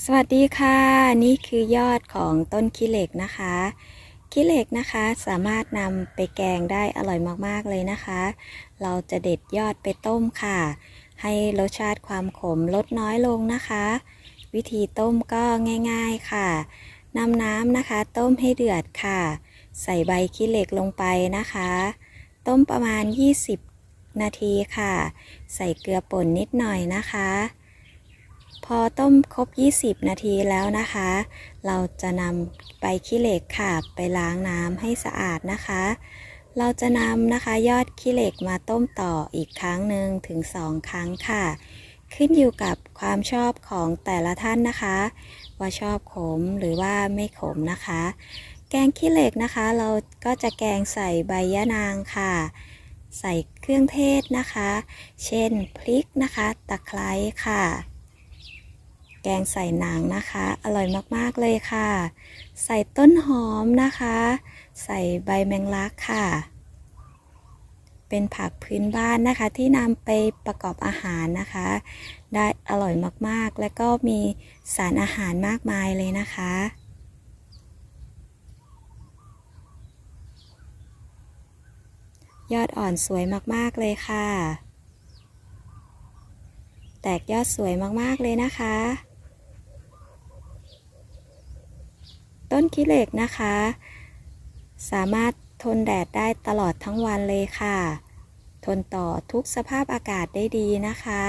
สวัสดีค่ะ นี่คือยอดของต้นขี้เหล็กนะคะขี้เหล็กนะคะสามารถนำไปแกงได้อร่อยมากๆเลยนะคะ เราจะเด็ดยอดไปต้มค่ะ ให้รสชาติความขมลดน้อยลงนะคะ วิธีต้มก็ง่ายๆค่ะนำน้ำนะคะ ต้มให้เดือดค่ะ ใส่ใบขี้เหล็กลงไปนะคะ ต้มประมาณ 20 นาทีค่ะ ใส่เกลือป่นนิดหน่อยนะคะ พอต้มครบ 20 นาทีแล้วนะคะ เราจะนำใบขี้เหล็กค่ะ ไปล้างน้ำให้สะอาดนะคะ เราจะนำนะคะยอดขี้เหล็กมาต้มต่ออีกครั้งหนึ่งถึง 2 ครั้งค่ะ ขึ้นอยู่กับความชอบของแต่ละท่านนะคะ ว่าชอบขมหรือว่าไม่ขมนะคะ แกงขี้เหล็กนะคะ เราก็จะแกงใส่ใบยะนางค่ะใส่เครื่องเทศนะคะ เช่นพริกนะคะ ตะไคร้ค่ะ แกงใส่หนังนะคะ อร่อยมากๆเลยค่ะ ใส่ต้นหอมนะคะ ใส่ใบแมงลักค่ะ เป็นผักพื้นบ้านนะคะที่นำไปประกอบอาหารนะคะ ได้อร่อยมากๆ และก็มีสารอาหารมากมายเลยนะคะยอดอ่อนสวยมาก ๆ เลยค่ะ แตกยอดสวยมาก ๆ เลยนะคะ ต้นขี้เหล็กนะคะ สามารถทนแดดได้ตลอดทั้งวันเลยค่ะ ทนต่อทุกสภาพอากาศได้ดีนะคะ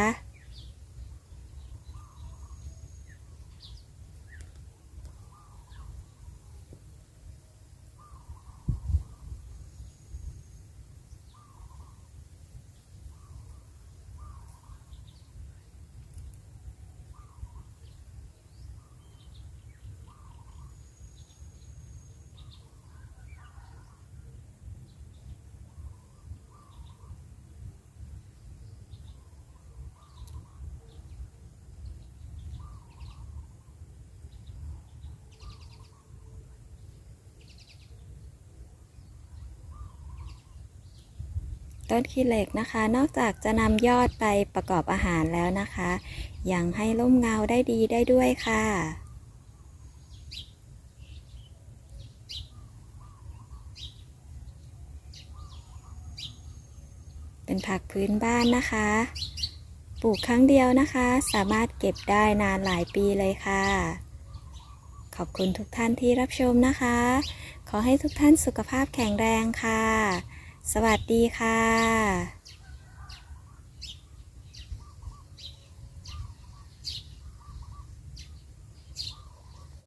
ต้นขี้เหล็กนะคะ นอกจากจะนำยอดไปประกอบอาหารแล้วนะคะ ยังให้ร่มเงาได้ดีได้ด้วยค่ะ เป็นผักพื้นบ้านนะคะ ปลูกครั้งเดียวนะคะ สามารถเก็บได้นานหลายปีเลยค่ะ ขอบคุณทุกท่านที่รับชมนะคะ ขอให้ทุกท่านสุขภาพแข็งแรงค่ะ สวัสดีค่ะ